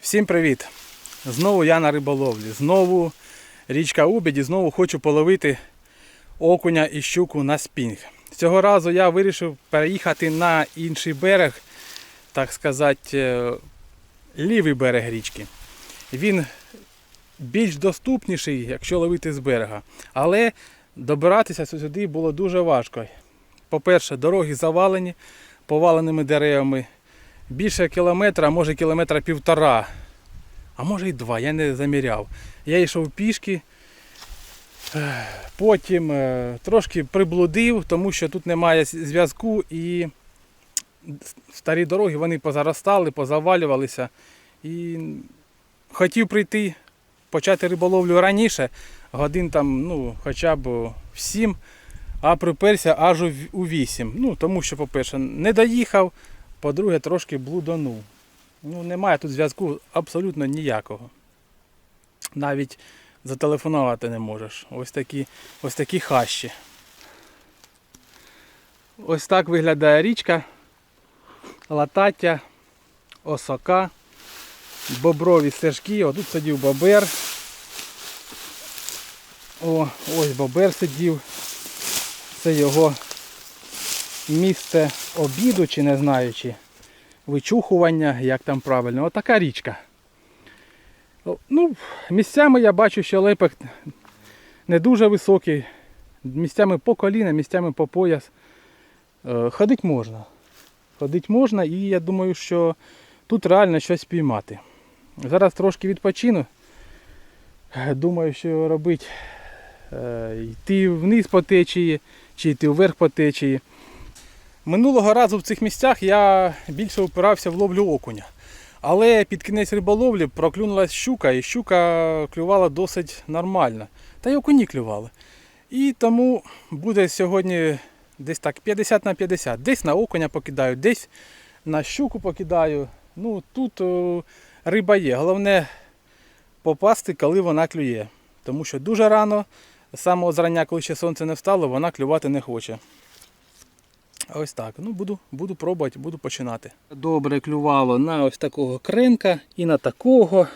Всім привіт! Знову я на риболовлі. Знову річка Убіді, знову хочу половити окуня і щуку на спінг. Цього разу я вирішив переїхати на інший берег, так сказати, е, лівий берег річки. Він більш доступніший, якщо ловити з берега. Але добиратися сюди було дуже важко. По-перше, дороги завалені поваленими деревами. Більше кілометра, може кілометра півтора, а може й два, я не заміряв. Я йшов пішки, потім е, трошки приблудив, тому що тут немає зв'язку і старі дороги вони позаростали, позавалювалися. І хотів прийти, почати риболовлю раніше, годин там, ну, хоча б в 7, а приперся аж у в- у 8. Ну, тому що, по-перше, не доїхав. По-друге, трошки блуданув. Ну, немає тут зв'язку абсолютно ніякого. Навіть зателефонувати не можеш. Ось такі, ось такі хащі. Ось так виглядає річка. Латаття, осока, боброві стежки. О, тут сидів бобер. О, ось бобер сидів. Це його місце обіду, чи не знаю, чи вичухування, як там правильно. Отака річка. Ну, місцями я бачу, що лепек не дуже високий. Місцями по коліна, місцями по пояс. Е, Ходить можна. Ходить можна і я думаю, що тут реально щось піймати. Зараз трошки відпочину. Думаю, що робити. Е, Йти вниз по течії, чи йти вверх по течії. Минулого разу в цих місцях я більше опирався в ловлю окуня. Але під кінець риболовлі проклюнулася щука, і щука клювала досить нормально. Та й окуні клювали. І тому буде сьогодні десь так 50 на 50. Десь на окуня покидаю, десь на щуку покидаю. Ну тут о, риба є. Головне попасти, коли вона клює. Тому що дуже рано, з самого зрання, коли ще сонце не встало, вона клювати не хоче. Ось так. Ну, буду, буду пробувати, буду починати. Добре клювало на ось такого кренка і на такого.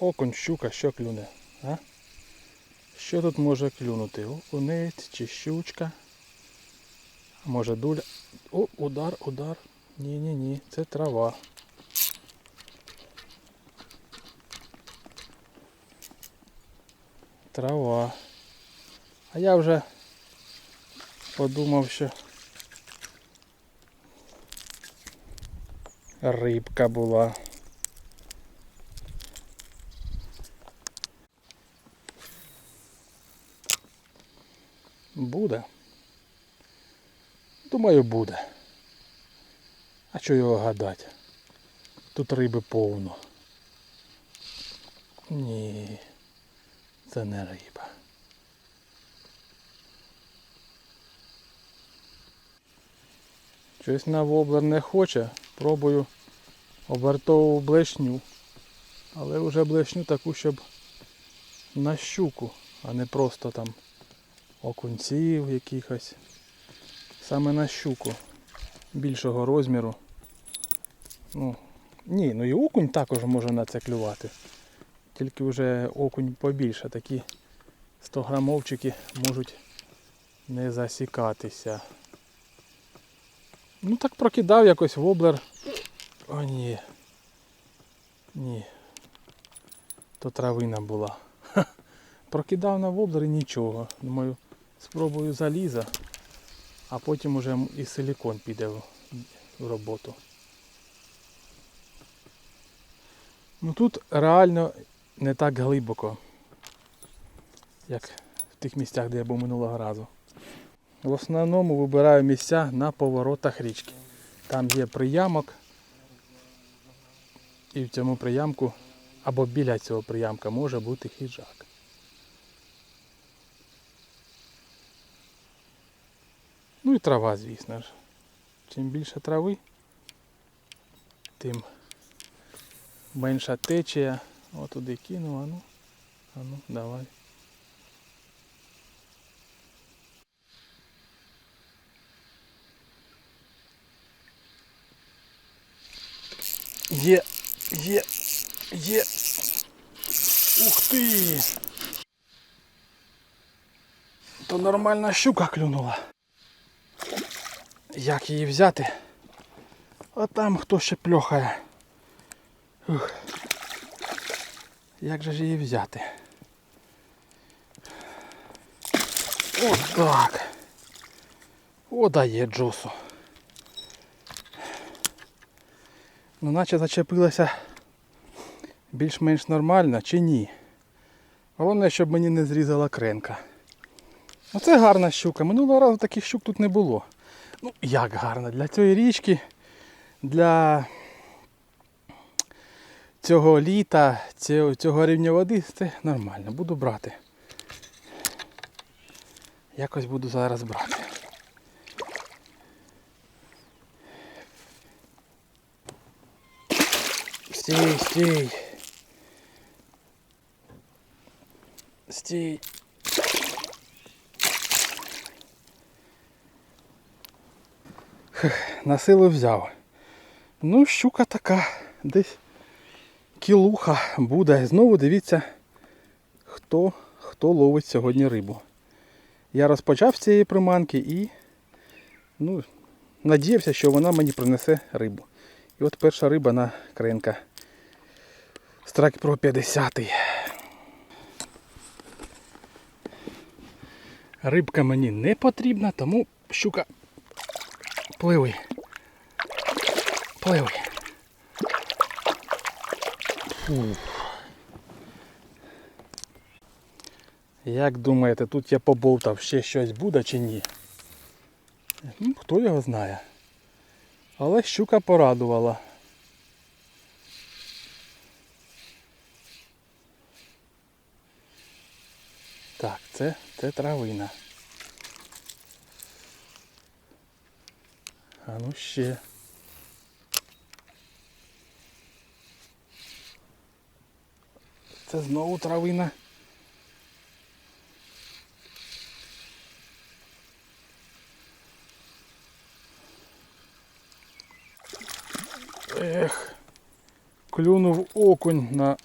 Окунь, щука, що клюне? А? Що тут може клюнути? Окунець чи щучка? Може дуля. О, удар, удар. Ні-ні-ні, це трава. Трава. А я вже подумав, що рибка була. Буде. Думаю, буде. А що його гадати? Тут риби повно. Ні, це не риба. Щось на воблер не хоче. Пробую обертову блешню. Але вже блешню таку, щоб на щуку, а не просто там окунців якихось. Саме на щуку більшого розміру. Ну, ні, ну і окунь також може на це клювати. Тільки вже окунь побільше, такі 100 грамовчики можуть не засікатися. Ну так прокидав якось воблер. О, ні. Ні. То травина була. Ха. Прокидав на воблер і нічого. Думаю, спробую заліза, а потім уже і силікон піде в, в роботу. Ну тут реально не так глибоко, як в тих місцях, де я був минулого разу. В основному вибираю місця на поворотах річки. Там є приямок. І в цьому приямку або біля цього приямка може бути хижак. Ну і трава, звісно ж. Чим більше трави, тим менша течія. От туди кинув, а ну, а ну, давай. Є, є, є. Ух ти! То нормальна щука клюнула. Як її взяти? А там хто ще пльохає. Ух. Як же ж її взяти? От так. О, дає джусу. Ну наче зачепилася більш-менш нормально чи ні. Головне, щоб мені не зрізала кренка. Оце гарна щука. Минулого разу таких щук тут не було. Ну, як гарно, для цієї річки, для цього літа, цього, цього рівня води це нормально. Буду брати. Якось буду зараз брати. Стій, стій. Стій. На силу взяв. Ну, щука така, десь кілуха буде. Знову дивіться, хто, хто ловить сьогодні рибу. Я розпочав з цієї приманки і ну, надіявся, що вона мені принесе рибу. І от перша риба на кренка. Страйк Pro 50. Рибка мені не потрібна, тому щука пливи. Пливи. Як думаєте, тут я побовтав, ще щось буде чи ні? Хто його знає. Але щука порадувала. Так, це, це травина. А ну ще. Це знову травина. Ех, клюнув окунь на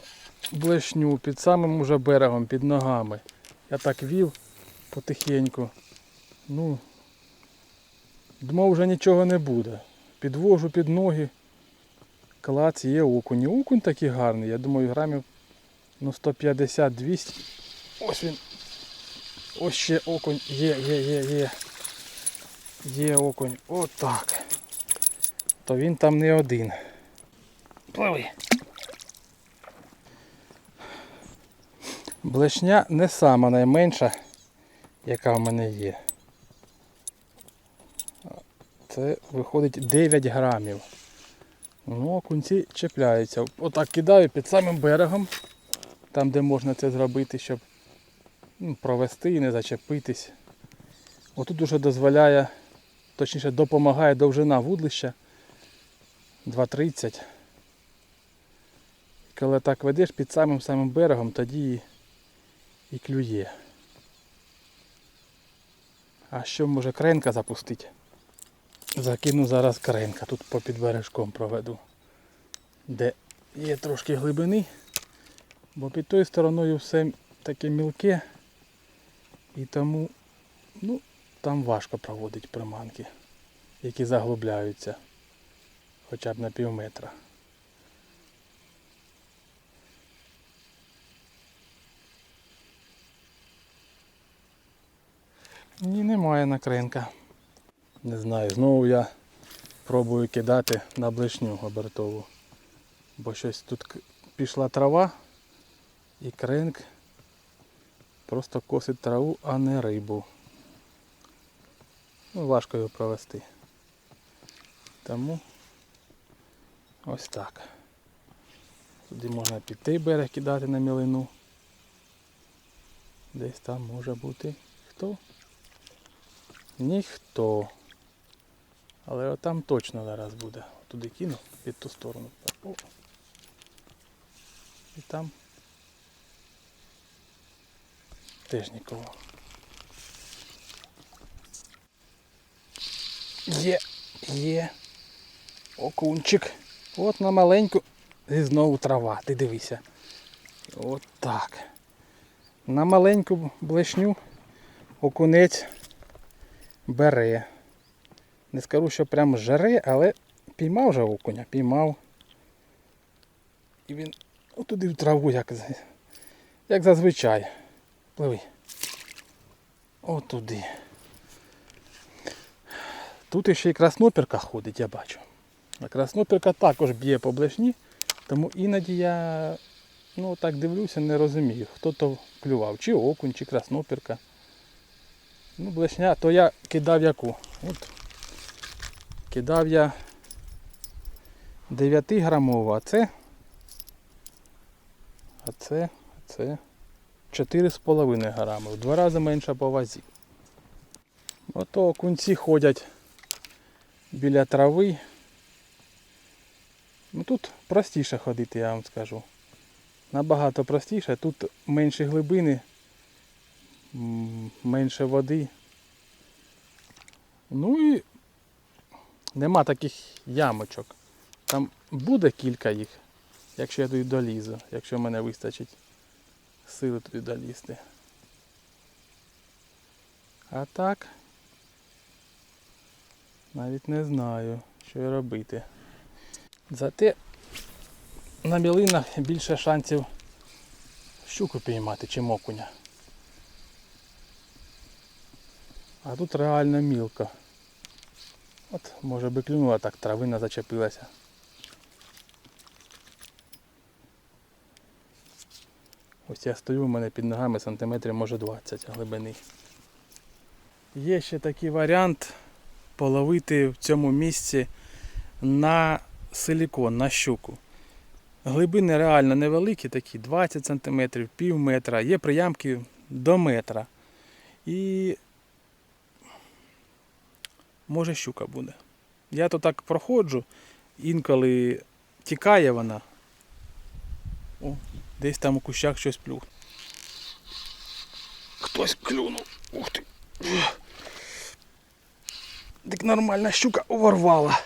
блешню під самим уже берегом, під ногами. Я так вів потихеньку. Ну, думав, вже нічого не буде. Підвожу під ноги. Клац, є окунь. Окунь такий гарний. Я думаю, грамів ну, 150-200. Ось він. Ось ще окунь. Є, є, є, є. Є окунь. Отак. То він там не один. Пливи. Блешня не сама найменша, яка в мене є. Це виходить 9 грамів. Ну, окунці чіпляються. Отак кидаю під самим берегом, там де можна це зробити, щоб ну, провести і не зачепитись. Отут уже дозволяє, точніше допомагає довжина вудлища 2,30. Коли так ведеш під самим самим берегом, тоді і, клює. А що може кренка запустити? Закину зараз кренка, тут попід бережком проведу. Де є трошки глибини, бо під тою стороною все таке мілке і тому ну, там важко проводити приманки, які заглубляються хоча б на пів метра. Ні, немає накринка. Не знаю, знову я пробую кидати на блишню обертову. Бо щось тут пішла трава і кринк просто косить траву, а не рибу. Ну, важко його провести. Тому ось так. Туди можна під той берег кидати на мілину. Десь там може бути хто? Ніхто. Але отам точно зараз буде. Туди кину під ту сторону. О. І там теж нікого. Є, є. Окунчик. От на маленьку і знову трава, ти дивися. От так. На маленьку блешню окунець бере. Не скажу, що прям жере, але піймав же окуня, піймав. І він отуди в траву, як, як зазвичай. Пливи. Отуди. Тут іще і красноперка ходить, я бачу. А красноперка також б'є по блешні, тому іноді я ну, так дивлюся, не розумію, хто то клював, чи окунь, чи красноперка. Ну, блешня, то я кидав яку. От. Кидав я 9 грамову, а це. А це, а це 4,5 грами. В два рази менше по вазі. Ото окунці ходять біля трави. Ну тут простіше ходити, я вам скажу. Набагато простіше. Тут менші глибини, менше води. Ну і нема таких ямочок. Там буде кілька їх, якщо я туди долізу, якщо мене вистачить сили туди долізти. А так, навіть не знаю, що робити. Зате на мілинах більше шансів щуку піймати, чим окуня. А тут реально мілко. От, може би клюнула так, травина зачепилася. Ось я стою, у мене під ногами сантиметрів може 20 глибини. Є ще такий варіант половити в цьому місці на силікон, на щуку. Глибини реально невеликі, такі 20 см, пів метра, є приямки до метра. І може щука буде. Я то так проходжу, інколи тікає вона. О, десь там у кущах щось плюх. Хтось клюнув. Ух ти. Так нормальна щука уворвала.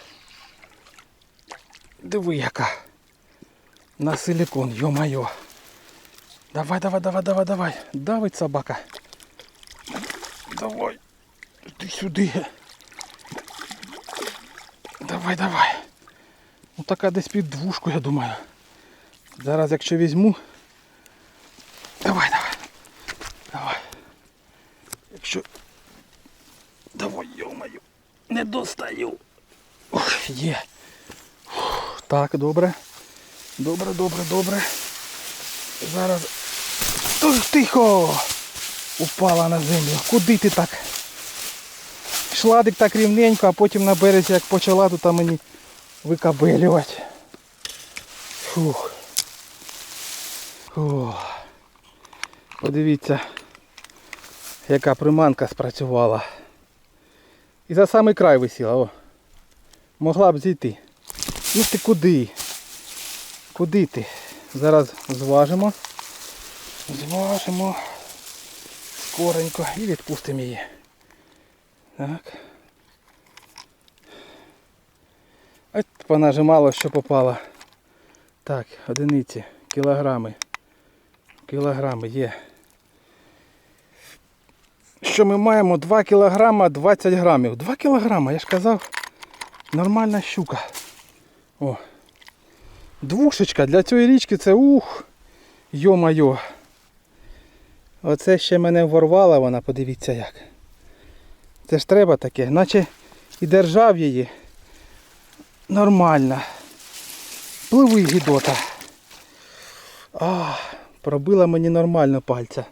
Диви яка. На силикон, ё-моё. Давай, давай, давай, давай, давай. Давить собака. Давай. Ти сюди. Давай, давай. Ну така десь під двушку, я думаю. Зараз якщо візьму. Давай, давай. Давай. Якщо. Давай, ё-моё. Не достаю. Ох, є. Фух, Так, добре. Добре, добре, добре. Зараз. Тихо! Упала на землю. Куди ти так? Шладик так рівненько, а потім на березі як почала тут мені викабелювати. Фух. Фух. Подивіться, яка приманка спрацювала. І за самий край висіла, о. Могла б зійти. Ну ти куди? Куди ти? Зараз зважимо. Зважимо. Скоренько і відпустимо її. Так. От понажимало, що попало. Так, одиниці, кілограми. Кілограми є. Що ми маємо 2 кілограма 20 грамів. 2 кілограма, я ж казав. Нормальна щука. О. Двушечка для цієї річки це ух. Йо-майо. Оце ще мене ворвала вона, подивіться як. Це ж треба таке, наче і держав її. Нормально. Пливи, гідота. А, пробила мені нормально пальця.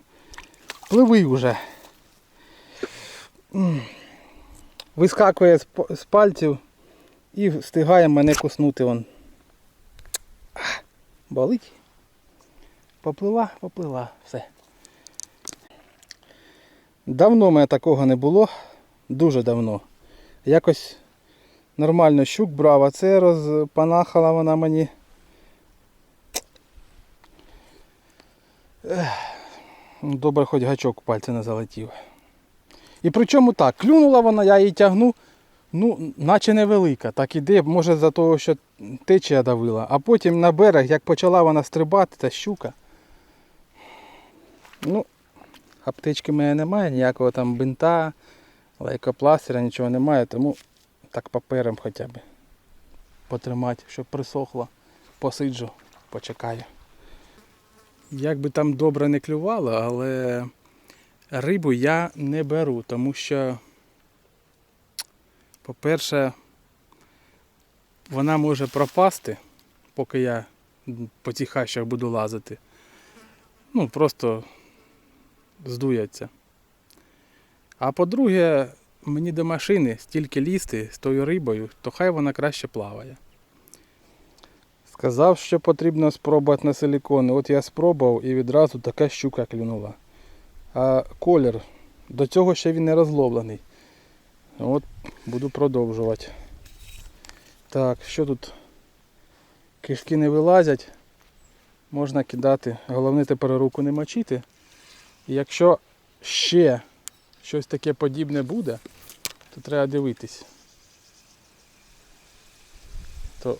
Пливи вже. Вискакує з пальців і встигає мене куснути он. Болить. Поплила, поплила, все. Давно мене такого не було. Дуже давно. Якось нормально щук брав, а це розпанахала вона мені. Добре, хоч гачок в пальці не залетів. І причому так, клюнула вона, я її тягну, Ну, наче невелика, так іде, може за того, що течія давила, а потім на берег, як почала вона стрибати, та щука. Ну, аптечки в мене немає, ніякого там бинта, лейкопластира, нічого немає, тому так папером хоча б потримати, щоб присохло. Посиджу, почекаю. Як би там добре не клювало, але рибу я не беру, тому що, по-перше, вона може пропасти, поки я по цих хащах буду лазити. Ну, просто здується. А по-друге, мені до машини стільки лізти з тою рибою, то хай вона краще плаває. Сказав, що потрібно спробувати на силікони. От я спробував і відразу така щука клюнула. А колір, до цього ще він не розловлений. От буду продовжувати. Так, що тут? Кишки не вилазять. Можна кидати. Головне тепер руку не мочити. І якщо ще щось таке подібне буде, то треба дивитись. То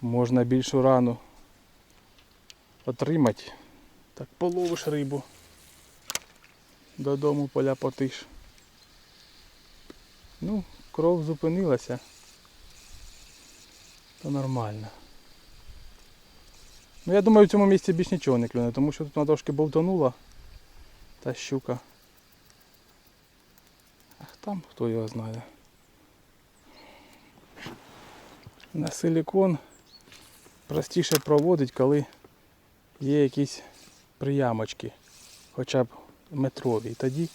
можна більшу рану отримати. Так половиш рибу. Додому поля потиш. Ну, кров зупинилася. То нормально. Ну я думаю в цьому місці більш нічого не клюне, тому що тут вона трошки бовтанула та щука. Ах там хто його знає. На силікон простіше проводить, коли є якісь приямочки, хоча б метрові. І тоді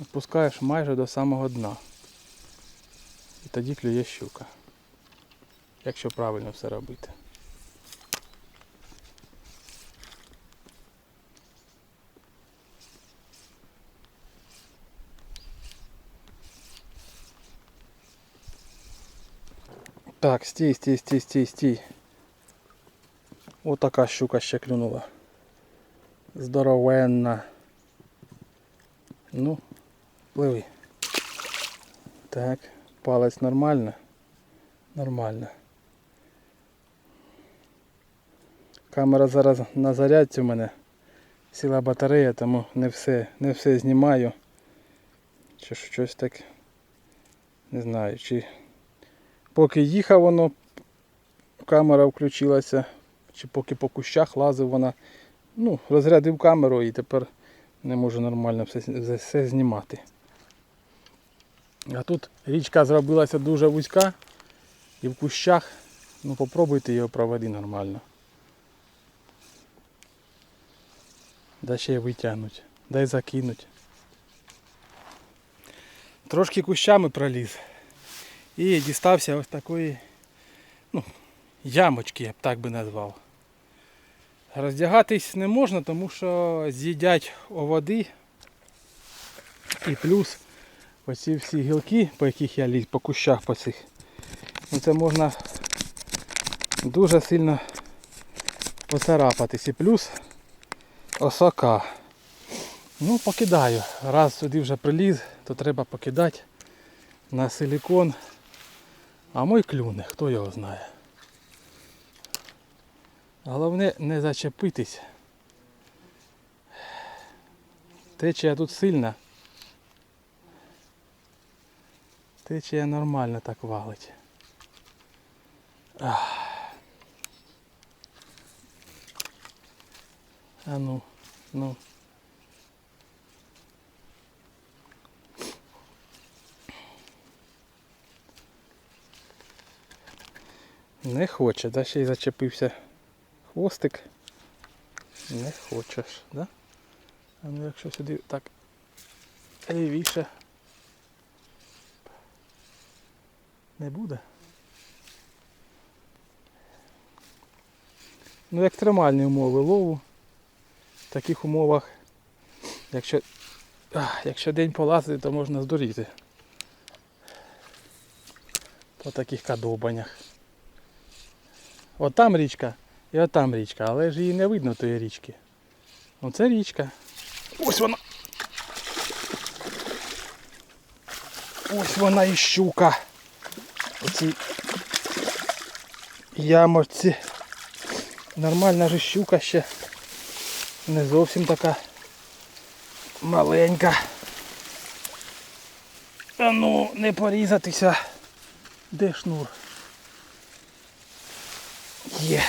опускаєш майже до самого дна. І тоді клює щука. Якщо правильно все робити. Так, стій, стій, стій, стій, стій. Отака щука ще клюнула. Здоровенна. Ну, пливи. Так, палець нормально. Нормально. Камера зараз на зарядці у мене. Сіла батарея, тому не все, не все знімаю. Чи щось так. Не знаю, чи поки їхав воно, камера включилася, чи поки по кущах лазив вона. Ну, розрядив камеру і тепер не можу нормально все, все знімати. А тут річка зробилася дуже вузька і в кущах, ну попробуйте його проведи нормально. Да ще й витягнуть, дай закинуть. Трошки кущами проліз. І дістався ось такої ну, ямочки, я б так би назвав. Роздягатись не можна, тому що з'їдять оводи. І плюс оці всі гілки, по яких я ліз, по кущах по цих. Ну це можна дуже сильно поцарапатись. І плюс осока. Ну, покидаю. Раз сюди вже приліз, то треба покидати на силікон. А мой клюне, хто його знає. Головне не зачепитись. Течія тут сильна. Течія нормально так валить. Ах. А ну, ну. Не хоче, да ще й зачепився хвостик. Не хочеш, да? А ну якщо сюди так лівіше не буде. Ну екстремальні умови лову. В таких умовах, якщо, ах, якщо день полазити, то можна здуріти. По таких кадобанях. От там річка і от там річка, але ж її не видно тої річки. Оце річка. Ось вона. Ось вона і щука. Оці ямочці. Нормальна же щука ще. Не зовсім така маленька. А ну, не порізатися. Де шнур? Є.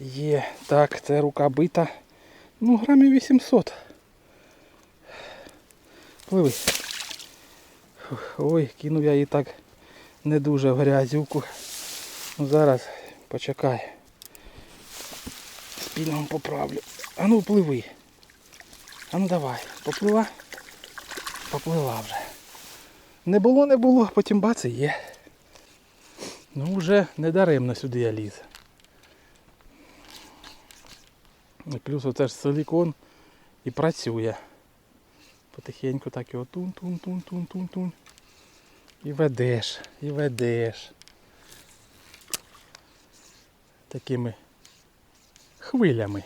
Є. Так, це рука бита. Ну, грамів 800. Пливи. Ой, кинув я її так не дуже в грязюку. Ну зараз почекай. Спільном поправлю. А ну пливи. А ну давай, поплила. Поплила вже. Не було, не було, потім бац і є. Ну вже не даремно сюди я ліз. Плюс оце ж силікон і працює. Потихеньку так його тун-тун-тун-тун-тун-тун. І ведеш, і ведеш. Такими хвилями.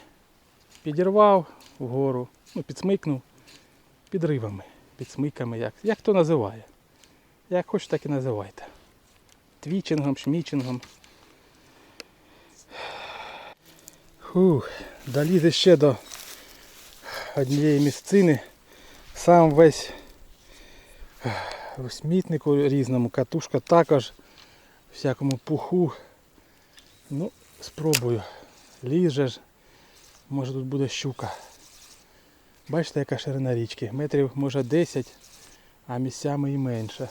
Підірвав вгору, ну, підсмикнув, підривами, підсмиками, як, як хто називає. Як хоч так і називайте. Твічингом, шмічингом. Фух, долізе ще до однієї місцини. Сам весь у смітнику різному, катушка також, всякому пуху. Ну, спробую. Ліже ж, може тут буде щука. Бачите, яка ширина річки? Метрів може 10, а місцями і менше.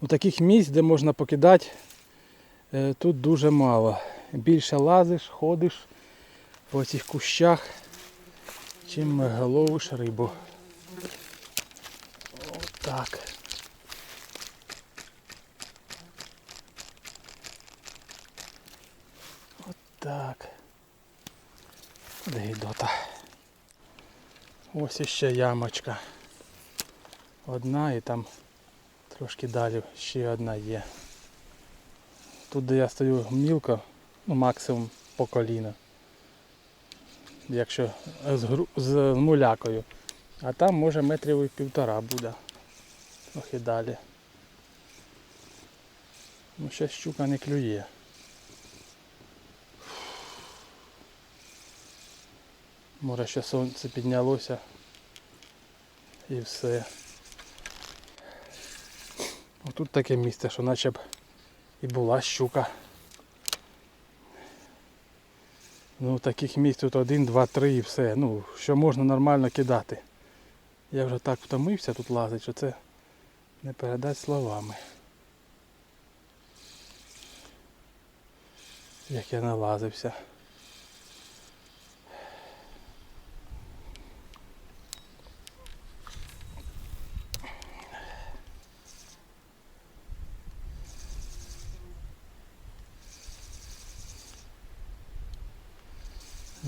Ну, таких місць, де можна покидати, е, тут дуже мало. Більше лазиш, ходиш по цих кущах, чим ловиш рибу. Отак. Отак. Де гідота. Ось іще ямочка. Одна і там трошки далі ще одна є. Тут де я стою мілко, ну максимум по коліна. Якщо з, гру- з мулякою. А там може метрів і півтора буде. Трохи далі. Ну ще щука не клює. Може ще сонце піднялося і все. Тут таке місце, що наче б і була щука. Ну таких місць тут один, два, три і все. Ну, що можна нормально кидати. Я вже так втомився тут лазити, що це не передати словами. Як я налазився.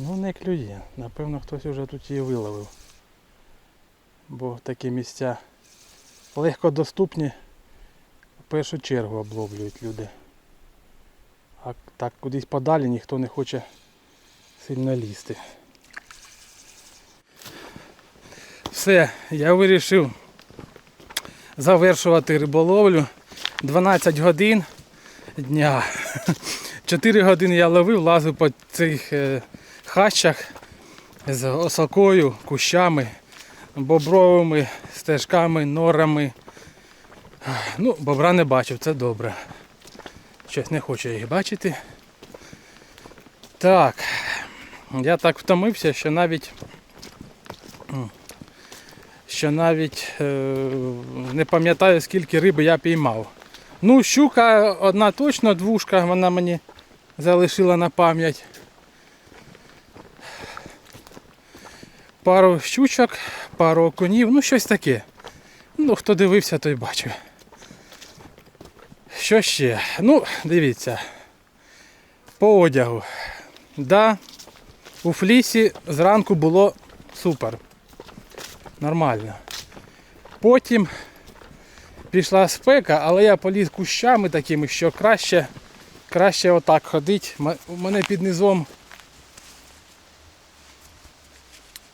Ну не клює. Напевно хтось вже тут її виловив. Бо такі місця легко доступні, в першу чергу обловлюють люди. А так кудись подалі ніхто не хоче сильно лізти. Все, я вирішив завершувати риболовлю. 12 годин дня. 4 години я ловив, лазив по цих е, хащах з осокою, кущами, бобровими стежками, норами. Ну, бобра не бачив, це добре. Щось не хочу їх бачити. Так, я так втомився, що навіть що навіть е, не пам'ятаю, скільки риби я піймав. Ну, щука одна точно, двушка, вона мені залишила на пам'ять. Пару щучок, пару окунів, ну щось таке. Ну, хто дивився, той бачив. Що ще? Ну, дивіться. По одягу. Да, у флісі зранку було супер. Нормально. Потім пішла спека, але я поліз кущами такими, що краще Краще отак ходить. У мене під низом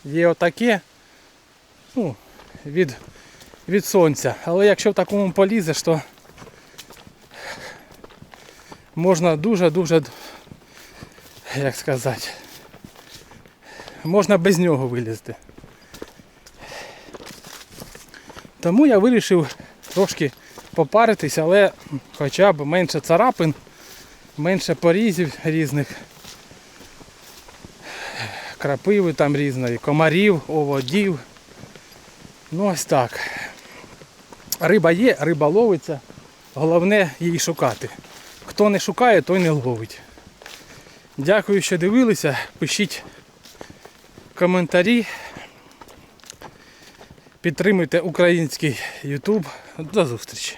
є отаке. Ну, від, від сонця. Але якщо в такому полізеш, то можна дуже-дуже, як сказати, можна без нього вилізти. Тому я вирішив трошки попаритись, але хоча б менше царапин, менше порізів різних, крапиви там різної, комарів, оводів. Ну ось так. Риба є, риба ловиться. Головне її шукати. Хто не шукає, той не ловить. Дякую, що дивилися. Пишіть коментарі. Підтримуйте український YouTube. До зустрічі!